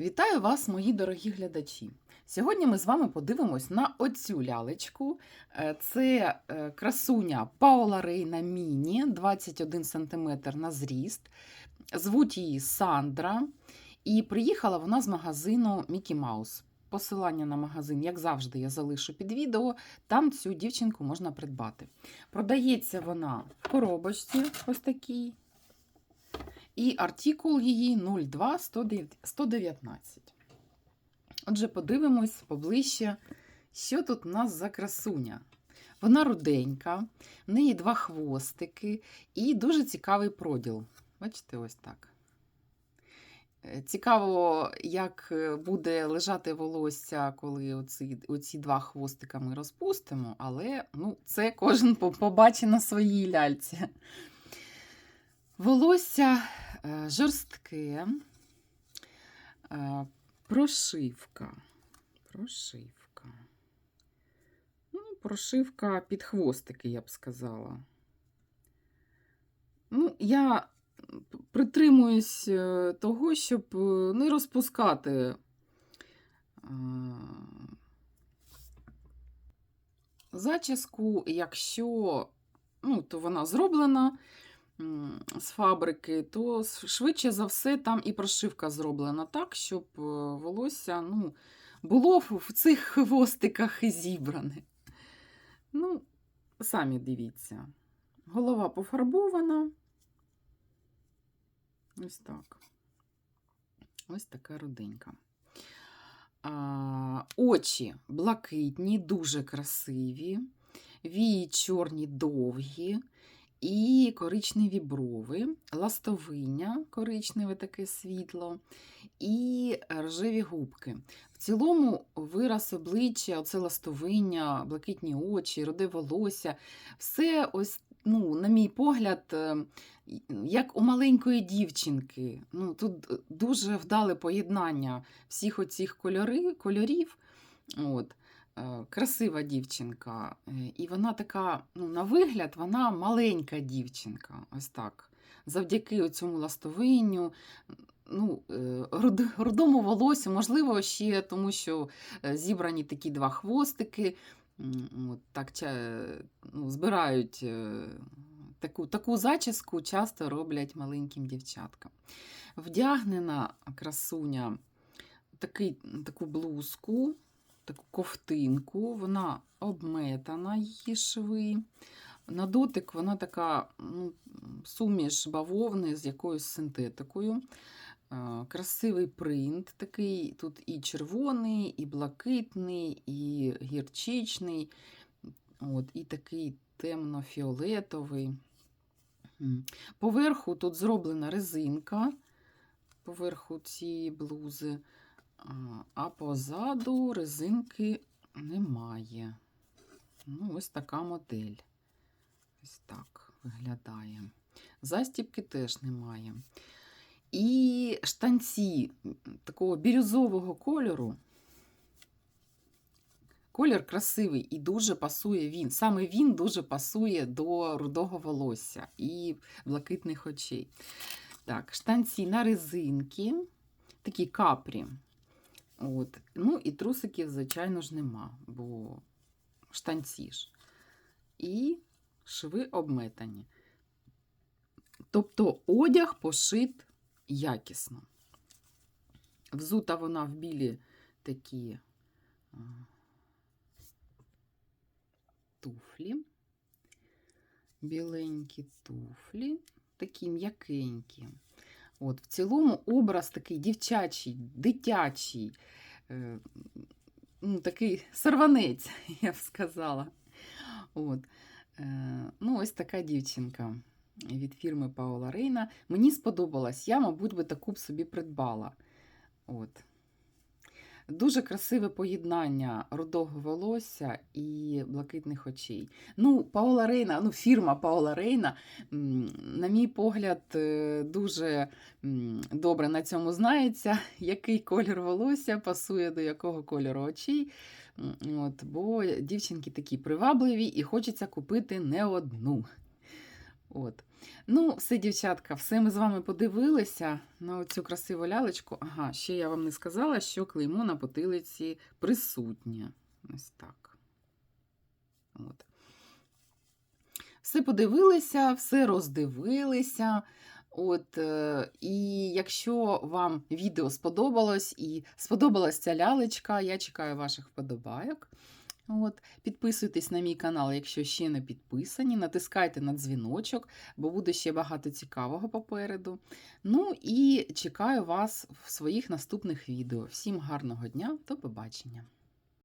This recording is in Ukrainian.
Вітаю вас, мої дорогі глядачі! Сьогодні ми з вами подивимось на оцю лялечку. Е, Це е, красуня Паула Рейна Міні, 21 см на зріст. Звуть її Сандра. І приїхала вона з магазину Мікі Маус. Посилання на магазин, як завжди, я залишу під відео. Там цю дівчинку можна придбати. Продається вона в коробочці, ось такій. І артикул її 02 119. Отже, подивимось поближче, що тут у нас за красуня. Вона руденька, в неї два хвостики і дуже цікавий проділ. Бачите, ось так. Е, Цікаво, як е, буде лежати волосся, коли оці, оці два хвостика ми розпустимо, але ну, це кожен по- побачить на своїй ляльці. Волосся е, жорстке, е, прошивка. Прошивка. Ну, прошивка під хвостики, я б сказала. Ну, я притримуюсь е, того, щоб не розпускати зачіску, якщо ну, то вона зроблена з фабрики, то швидше за все там і прошивка зроблена так, щоб е, волосся ну, було в цих хвостиках зібране. Ну, самі дивіться. Голова пофарбована. Ось так. Ось така руденька. А, очі блакитні, дуже красиві, вії чорні довгі і коричневі брови, ластовиння коричневе таке світло, і рожеві губки. В цілому вираз обличчя, оце ластовиння, блакитні очі, руде волосся, все ось, ну, на мій погляд, е, як у маленької дівчинки. Ну, тут е, дуже вдале поєднання всіх оцих кольори, кольорів. От. Е, Красива дівчинка. Е, І вона така, ну, на вигляд, вона маленька дівчинка. Ось так. Завдяки цьому ластовинню, ну, е, рудому волосю, можливо, ще тому, що зібрані такі два хвостики. От, так, ну, збирають таку, таку зачіску часто роблять маленьким дівчаткам. Вдягнена красуня такий, таку блузку, таку ковтинку, вона обметана її шви. На дотик вона така ну, суміш бавовни з якоюсь синтетикою. Е, Красивий принт такий. Тут і червоний, і блакитний, і гірчичний, от, і такий темно-фіолетовий. Поверху тут зроблена резинка, поверху цієї блузи, а, позаду резинки немає. Ну, ось така модель. Ось так виглядає. Застібки теж немає. І штанці такого бірюзового кольору. Колір красивий і дуже пасує він. Саме він дуже пасує до рудого волосся і блакитних очей. Так, штанці на резинки, такі капрі. От. Ну і трусиків, звичайно ж, нема, бо штанці ж. І шви обметані. Тобто одяг пошит якісно. Взута вона в білі такі туфлі. Біленькі туфлі, такі м'якенькі. От, в цілому образ такий дівчачий, дитячий, е, ну, такий сорванець, я б сказала. От. Е, ну, ось така дівчинка від фірми Паула Рейна. Мені сподобалась, я, мабуть, би таку б собі придбала. От. Дуже красиве поєднання рудого волосся і блакитних очей. Ну, Паула Рейна, ну, фірма Паула Рейна, на мій погляд, е, дуже добре на цьому знається, який колір волосся пасує до якого кольору очей. От, бо дівчинки такі привабливі і хочеться купити не одну. От. Ну, все, дівчатка, все ми з вами подивилися на цю красиву лялечку. Ага, ще я вам не сказала, що клеймо на потилиці присутнє. Ось так. От. Все подивилися, все роздивилися. От, е, і якщо вам відео сподобалось і сподобалась ця лялечка, я чекаю ваших вподобайок. От, підписуйтесь на мій канал, якщо ще не підписані, натискайте на дзвіночок, бо буде ще багато цікавого попереду. Ну і чекаю вас в своїх наступних відео. Всім гарного дня, до побачення!